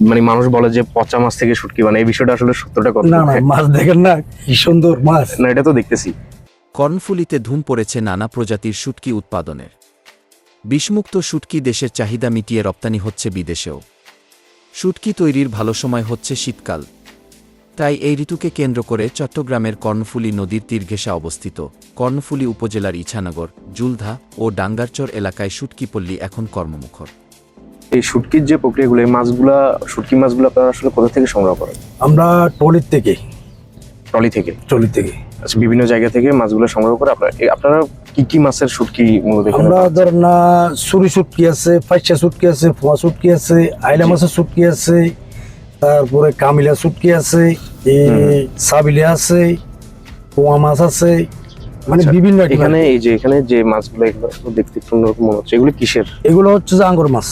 মানে মানুষ বলে যে পচা মাছ থেকে শুটকি মানে এই বিষয়টা আসলে সত্যটা কত না না মাছ দেখেন না কি সুন্দর মাছ। না এটা তো দেখতেছি। কর্ণফুলিতে ধুম পড়েছে নানা প্রজাতির শুটকি উৎপাদনের। বিষমুক্ত শুটকি দেশের চাহিদা মিটিয়ে রপ্তানি হচ্ছে বিদেশেও। শুটকি তৈরির ভালো সময় হচ্ছে শীতকাল। তাই এই ঋতুকে কেন্দ্র করে চট্টগ্রামের কর্ণফুলী নদীর তীর অবস্থিত কর্ণফুলী উপজেলার ইছানগর জুলধা ও ডাঙ্গারচর এলাকায় শুটকিপল্লী এখন কর্মমুখর। এই শুটকির যে প্রক্রিয়াগুলো এই মাছগুলা শুটকি মাছগুলো আপনারা আসলে কোথা থেকে সংগ্রহ করেন? আমরা টলির থেকে। ট্রলি থেকে? টলি থেকে। আচ্ছা বিভিন্ন জায়গা থেকে মাছগুলো সংগ্রহ করে আপনারা আপনারা কি কি মাছের শুটকি মূলত আমরা? ধর না সুরি শুটকি আছে ফাইসা শুটকি আছে ফোয়া শুটকি আছে আইলা মাছের শুটকি আছে তারপরে কামিলা শুটকি আছে এই সাবিলা আছে পোয়া মাছ আছে মানে আচ্ছা, বিভিন্ন এখানে এই যে এখানে যে মাছগুলো এগুলো দেখতে সুন্দর মনে হচ্ছে এগুলো কিসের? এগুলো হচ্ছে যে আঙ্গুর মাছ।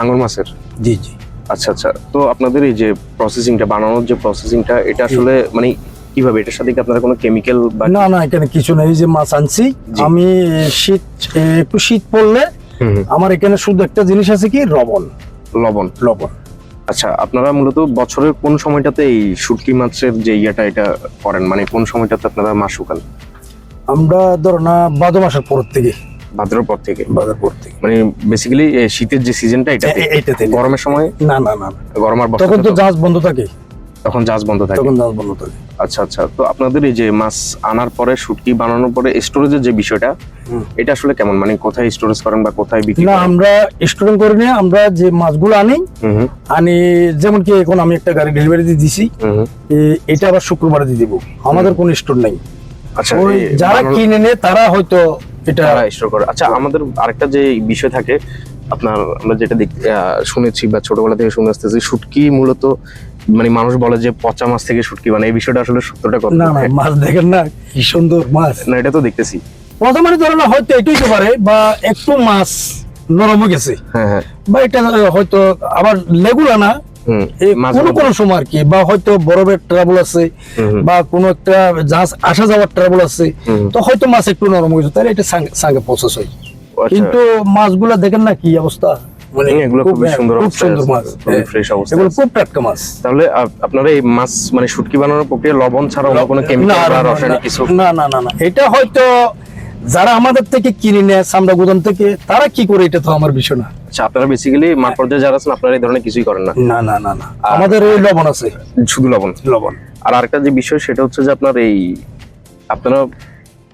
আঙুর মাছের? জি জি। আচ্ছা আচ্ছা। তো আপনাদের এই যে প্রসেসিংটা বানানোর যে প্রসেসিংটা এটা আসলে মানে কীভাবে? এটার সাথে কি আপনারা কোনো কেমিক্যাল বা না না এখানে কিছু নেই। যে মাছ আনছি আমি শীত একটু শীত পড়লে আমার এখানে শুধু একটা জিনিস আছে কি? লবণ। লবণ? লবণ। আচ্ছা আপনারা মূলত বছরের কোন সময়টাতে এই শুটকি মাছের যে ইয়েটা এটা করেন? মানে কোন সময়টাতে আপনারা মাছ শুকান? আমরা ধরো না ভাদ্র মাসের পর থেকে। ভাদ্রের পর থেকে। পর থেকে। মানে বেসিক্যালি শীতের যে সিজনটা এটা এইটাতে গরমের সময় না না না না। গরম আর তখন তো জাহাজ বন্ধ থাকে। তখন জাহাজ বন্ধ থাকে। তখন জাহাজ বন্ধ থাকে। আচ্ছা আচ্ছা। তো আপনাদের এই যে মাছ আনার পরে শুটকি বানানোর পরে স্টোরেজের যে বিষয়টা এটা আসলে কেমন? মানে কোথায় স্টোরেজ করেন বা কোথায় বিক্রি না আমরা স্টোরেন করে নিয়ে আমরা যে মাছগুলো আনি আনি যেমন কি এখন আমি একটা গাড়ি ডেলিভারি দিয়ে দিছি এটা আবার শুক্রবারে দিয়ে দেবো। আমাদের কোনো স্টোর নেই। আচ্ছা যারা কিনে নেয় তারা হয়তো এটা স্টোর করে। আচ্ছা আমাদের আরেকটা যে বিষয় থাকে আপনার আমরা যেটা শুনেছি বা ছোটবেলা থেকে শুনে আসতেছি শুটকি মূলত মানে মানুষ বলে যে পচা মাছ থেকে শুটকি মানে এই বিষয়টা আসলে সত্যটা কত? না না মাছ দেখেন না কি সুন্দর মাছ। না এটা তো দেখতেছি। প্রথমে ধরো না হয়তো এটাই হতে পারে বা একটু মাছ নরম হয়ে গেছে। হ্যাঁ হ্যাঁ। বা এটা হয়তো আবার লেগুলা না কোনো কোনো সময় আর কি বা হয়তো বরফের ট্রাভেল আছে হুম, হুম। বা কোনো একটা জাহাজ আসা যাওয়ার ট্রাভেল আছে তো হয়তো মাছ একটু নরম হয়েছে তাহলে এটা সাঙ্গে- প্রসেস হয়। কিন্তু মাছগুলা দেখেন না কি অবস্থা আপনারা এই মাছ মানে শুটকি বানানোর প্রক্রিয়া লবণ ছাড়া কোনো কেমিক্যাল বা রাসায়নিক কিছু? না না না না। এটা হয়তো যারা আমাদের থেকে কিনে নেয় সামরা গুদাম থেকে তারা কি করে এটা তো আমার বিষয় না। আচ্ছা আপনারা বেসিক্যালি মাঠ পর্যায়ে যারা আছেন আপনারা এই ধরনের কিছুই করেন না? না না না না। আমাদের ওই লবণ আছে। শুধু লবণ? লবণ। আর আরেকটা যে বিষয় সেটা হচ্ছে যে আপনার এই আপনারা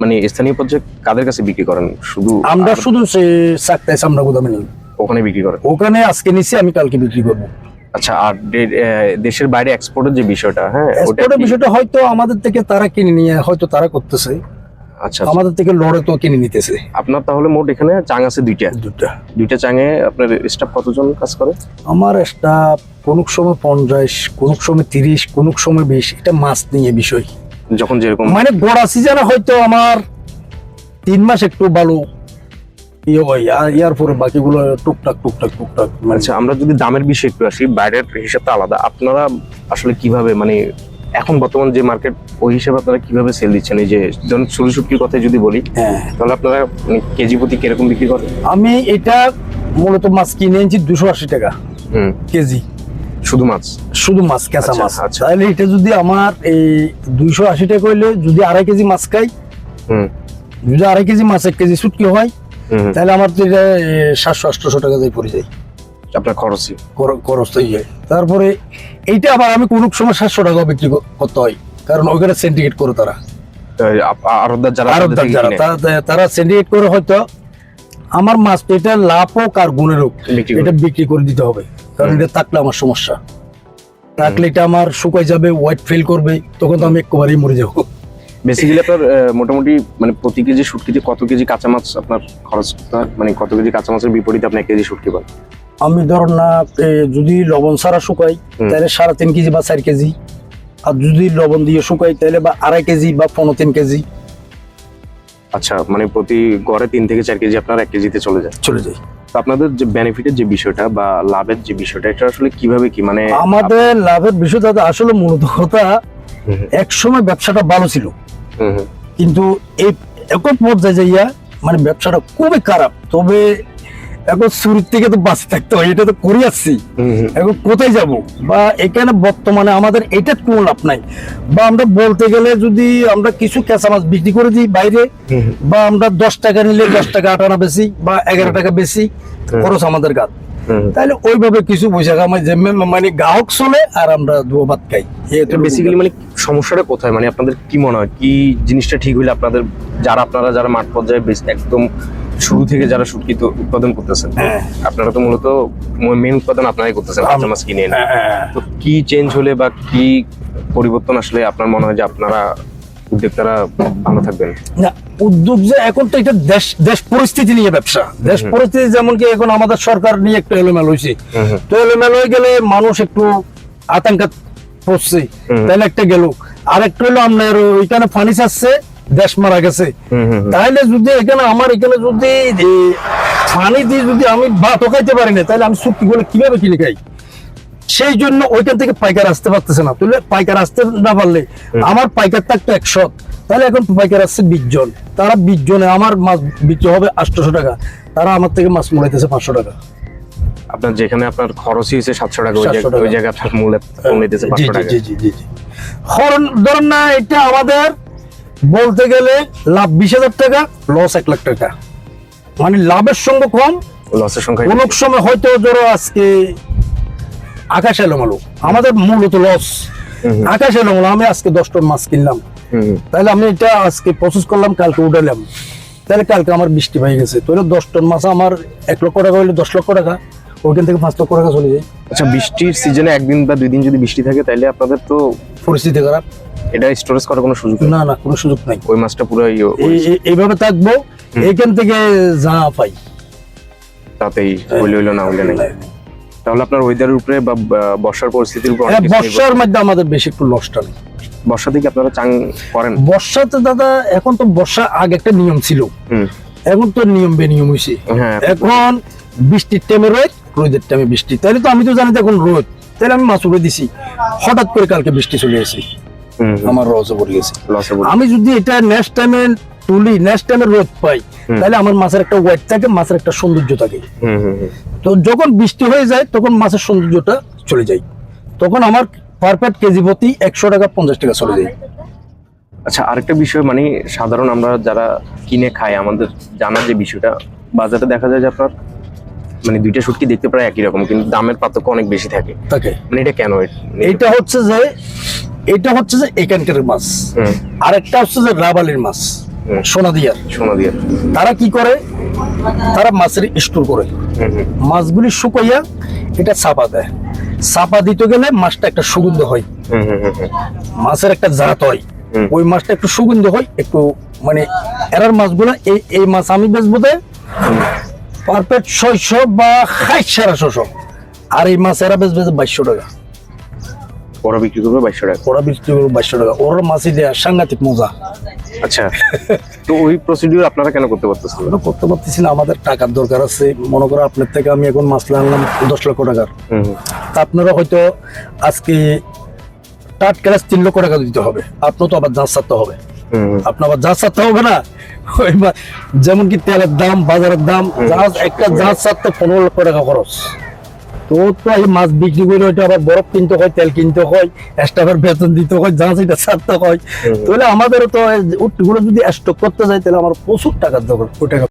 মানে স্থানীয় পর্যায়ে কাদের কাছে বিক্রি করেন? শুধু আমরা শুধু সে সাকতাই গুদামে নিই। ওখানে বিক্রি করেন? ওখানে আজকে নিছি আমি কালকে বিক্রি করব। আচ্ছা আর দেশের বাইরে এক্সপোর্টের যে বিষয়টা হ্যাঁ এক্সপোর্টের বিষয়টা হয়তো আমাদের থেকে তারা কিনে নিয়ে হয়তো তারা করতেছে। আচ্ছা আচ্ছা। আমাদের থেকে লড়ে তো কিনে নিতেছে। আপনার তাহলে মোট এখানে চাং আছে দুইটা? দুটা দুইটা চাঙে আপনার স্টাফ কতজন কাজ করে? আমার স্টাফ কোন সময় পঞ্চাশ কোন সময় তিরিশ কোন সময় বিশ এটা মাছ নিয়ে বিষয়। যখন যেরকম মানে গোড়া সিজনে হয়তো আমার তিন মাস একটু ভালো ইয়ে হয় আর ইয়ার পরে বাকিগুলো টুকটাক টুকটাক টুকটাক মানে আচ্ছা আমরা যদি দামের বিষয়ে একটু আসি বাইরের হিসাবটা আলাদা। আপনারা আসলে কীভাবে মানে এখন বর্তমান যে মার্কেট ওই হিসেবে আপনারা কীভাবে সেল দিচ্ছেন? এই যে যেমন ছুরি শুটকির কথা যদি বলি হ্যাঁ। তাহলে আপনারা মানে কেজি প্রতি কীরকম বিক্রি করেন? আমি এটা মূলত মাছ কিনে এনেছি দুশো আশি টাকা হুম। কেজি। শুধু মাছ? শুধু মাছ কাঁচা আচ্ছা, মাছ। আচ্ছা। তাহলে এটা যদি আমার এই দুইশো আশি টাকা হইলে যদি আড়াই কেজি মাছ খাই হুম। যদি আড়াই কেজি মাছ এক কেজি শুটকি হয় তাহলে আমার তো এটা সাতশো আটশোশো টাকা দিয়ে পড়ে যায়। আপনার খরচই খরচ তো তারপরে এইটা আবার আমি কোনো সময় সাতশো টাকা বিক্রি করতে হয়। কারণ ওখানে সিন্ডিকেট করে তারা। তারা- সিন্ডিকেট করে হয়তো আমার মাছ তো এটা লাভ হোক আর গুণের হোক এটা বিক্রি করে দিতে হবে। কারণ এটা থাকলে আমার সমস্যা। থাকলে এটা আমার শুকাই যাবে ওয়াইট ফেল করবে তখন তো আমি একেবারেই মরে যাব। বেসিক্যালি আপনার মোটামুটি মানে প্রতি কেজি শুটকিতে কত কেজি কাঁচা মাছ আপনার খরচ মানে কত কেজি কাঁচা মাছের বিপরীতে আপনি এক কেজি শুটকি পান? আমি ধরুন না যদি লবণ ছাড়া শুকাই তাহলে সাড়ে তিন কেজি বা চার কেজি। আর যদি লবণ দিয়ে শুকাই তাহলে বা আড়াই কেজি বা পনেরো তিন কেজি। আচ্ছা মানে প্রতি গড়ে তিন থেকে চার কেজি আপনার এক কেজিতে চলে যায়। চলে যায়। আপনাদের যে বেনিফিটের যে বিষয়টা বা লাভের যে বিষয়টা এটা আসলে কীভাবে কি? মানে আমাদের লাভের বিষয়টা আসলে মূলত কথা এক সময় ব্যবসাটা ভালো ছিল। কিন্তু এই এখন পর্যায়ে যাইয়া মানে ব্যবসাটা খুবই খারাপ। তবে এখন শুরুর থেকে তো বাঁচে থাকতে হয় এটা তো করে আসছি। এখন কোথায় যাব? বা এখানে বর্তমানে আমাদের এটা কোনো লাভ নাই। বা আমরা বলতে গেলে যদি আমরা কিছু কেঁচা মাছ বিক্রি করে দিই বাইরে। বা আমরা দশ টাকা নিলে দশ টাকা আট আনা বেশি বা এগারো টাকা বেশি খরচ আমাদের গাছ। তাহলে ওইভাবে কিছু পয়সা কামাই যে মানে গ্রাহক চলে আর আমরা দুয়ো ভাত খাই। বেসিক্যালি মানে সমস্যাটা কোথায়? মানে আপনাদের কি মনে হয়? কি জিনিসটা ঠিক হইলে আপনাদের যারা আপনারা যারা মাঠ পর্যায়ে একদম শুরু থেকে যারা শুটকি উৎপাদন করতেছেন হ্যাঁ। আপনারা তো মূলত মেন উৎপাদন আপনারাই করতেছেন কাঁচা মাছ কিনে এনে তো কি চেঞ্জ হলে বা কি পরিবর্তন আসলে আপনার মনে হয় যে আপনারা উদ্যোক্তারা ভালো থাকবেন? না উদ্যোগ যে এখন তো এটা দেশ দেশ পরিস্থিতি নিয়ে ব্যবসা। দেশ পরিস্থিতি যেমন কি এখন আমাদের সরকার নিয়ে একটু এলোমেলো হয়েছে। তো এলোমেলো হয়ে গেলে মানুষ একটু আতঙ্কাত পড়ছে। তাহলে একটা গেল। আর একটু হলো আপনার ওইখানে চাচ্ছে দেশ মারা গেছে। তাহলে যদি এখানে আমার এখানে যদি পানি দিয়ে যদি আমি ভাতও খাইতে পারি না তাহলে আমি সুটকি গুলো কীভাবে কিনে খাই সেই জন্য ওইখান থেকে পাইকার আসতে পারতেছে না। তাহলে পাইকার আসতে না পারলে আমার পাইকার থাকতো একশো। তাহলে এখন পাইকার আসছে বিশ জন। তারা বিশ জনে আমার মাছ বিক্রি হবে আটশোশো টাকা। তারা আমার থেকে মাছ মুড়াইতেছে পাঁচশো টাকা। আপনার যেখানে আপনার খরচই হয়েছে সাতশো টাকা ওই জায়গায় আপনার মূল্য নিতেছে জি পাঁচশো টাকা। জি জি জি। জি ধরেন না এটা আমাদের বলতে গেলে লাভ বিশ হাজার টাকা লস এক লাখ টাকা। মানে লাভের সঙ্গে কম লসের সংখ্যা কোন সময় হয়তো ধরো আজকে আকাশ এলোমালো। আমাদের মূলত লস। আকাশ এলোমালো আমি আজকে দশ টন মাছ কিনলাম। তাহলে আমি এটা আজকে প্রসেস করলাম কালকে উঠালাম। তাহলে কালকে আমার বৃষ্টি হয়ে গেছে। তো দশ টন মাছ আমার এক লক্ষ টাকা হইলে দশ লক্ষ টাকা ওইখান থেকে পাঁচ লক্ষ টাকা চলে যায়। আচ্ছা বৃষ্টির সিজনে একদিন বা দুই দিন যদি বৃষ্টি থাকে তাহলে আপনাদের তো পরিস্থিতি খারাপ। এটা স্টোরেজ করার কোনো সুযোগ না না কোনো সুযোগ নাই। ওই মাছটা পুরো এই- এই- এইভাবে থাকব এইখান থেকে যা পাই। তাতেই হইলে হইল না হইলে নেই। তাহলে আপনার ওয়েদারের উপরে বা বর্ষার পরিস্থিতির উপর হ্যাঁ, বর্ষার মধ্যে আমাদের বেশি একটু লসটা নেই। বর্ষা থেকে আপনারা চাং করেন? বর্ষাতে দাদা এখন তো বর্ষা আগে একটা নিয়ম ছিল। এখন তো নিয়ম বেনিয়ম হয়েছে হ্যাঁ। এখন বৃষ্টির টাইমে রোদ রোদের টাইমে বৃষ্টি। তাহলে তো আমি তো জানি এখন রোদ তাহলে আমি মাছ উড়ে দিছি। হঠাৎ করে কালকে বৃষ্টি চলে এসেছে আমার রসে পড়ে গেছে। আমি যদি এটা নেক্সট টাইমে তুলি নেক্সট টাইমে রোদ পাই তাহলে আমার মাছের একটা ওয়েট থাকে মাছের একটা সৌন্দর্য থাকে। তো যখন বৃষ্টি হয়ে যায় তখন মাছের সৌন্দর্যটা চলে যায়। তখন আমার পারফেক্ট কেজি প্রতি একশো টাকা পঞ্চাশ টাকা চলে যায়। আচ্ছা আরেকটা বিষয় মানে সাধারণ আমরা যারা কিনে খাই আমাদের জানার যে বিষয়টা বাজারে দেখা যায় যে আপনার মানে দুইটা শুটকি দেখতে প্রায় একই রকম কিন্তু দামের পার্থক্য অনেক বেশি থাকে। থাকে। মানে এটা কেন? এটা হচ্ছে যে এটা হচ্ছে যে এখানকার মাছ। হুম। আরেকটা হচ্ছে যে রাবালির মাছ হুম। সোনা দিয়ার সোনা দিয়ে তারা কি করে? তারা মাছের স্টোর করে। মাছগুলি শুকাইয়া এটা চাপা দেয়। চাপা দিতে গেলে মাছটা একটা সুগন্ধ হয়। মাছের একটা জাত হয়। ওই মাছটা একটু সুগন্ধ হয় একটু মানে এরার মাছগুলো এই এই মাছ আমি বেচবো পারফেক্ট ছয়শো বা ষাট সাড়ে ছশো আর এই মাছ এরা বেচবে বাইশশো টাকা। ওরা বিক্রি করবে বাইশশো টাকা? ওরা বিক্রি করবে বাইশশো টাকা। ওর মাছই দেয়া সাংঘাতিক মজা। আচ্ছা তো ওই প্রসিডিউর আপনারা কেন করতে পারতেছেন? আমরা করতে পারতেছি না আমাদের টাকার দরকার আছে। মনে করো আপনার থেকে আমি এখন মাছ আনলাম দশ লক্ষ টাকার। তা আপনারা হয়তো আজকে টাট ক্লাস তিন লক্ষ টাকা দিতে হবে। আপনার তো আবার জাঁচ ছাড়তে হবে। আপনার জাহাজ ছাড়তে হবে না? যেমন কি তেলের দাম বাজারের দাম জাহাজ একটা জাহাজ ছাড়তে পনেরো লক্ষ টাকা খরচ। তো তো এই মাছ বিক্রি করে ওইটা আবার বরফ কিনতে হয় তেল কিনতে হয় স্টাফের বেতন দিতে হয় জাহাজ এটা ছাড়তে হয়। তাহলে আমাদেরও তো উটগুলো যদি স্টক করতে যাই তাহলে আমার প্রচুর টাকার দরকার টাকা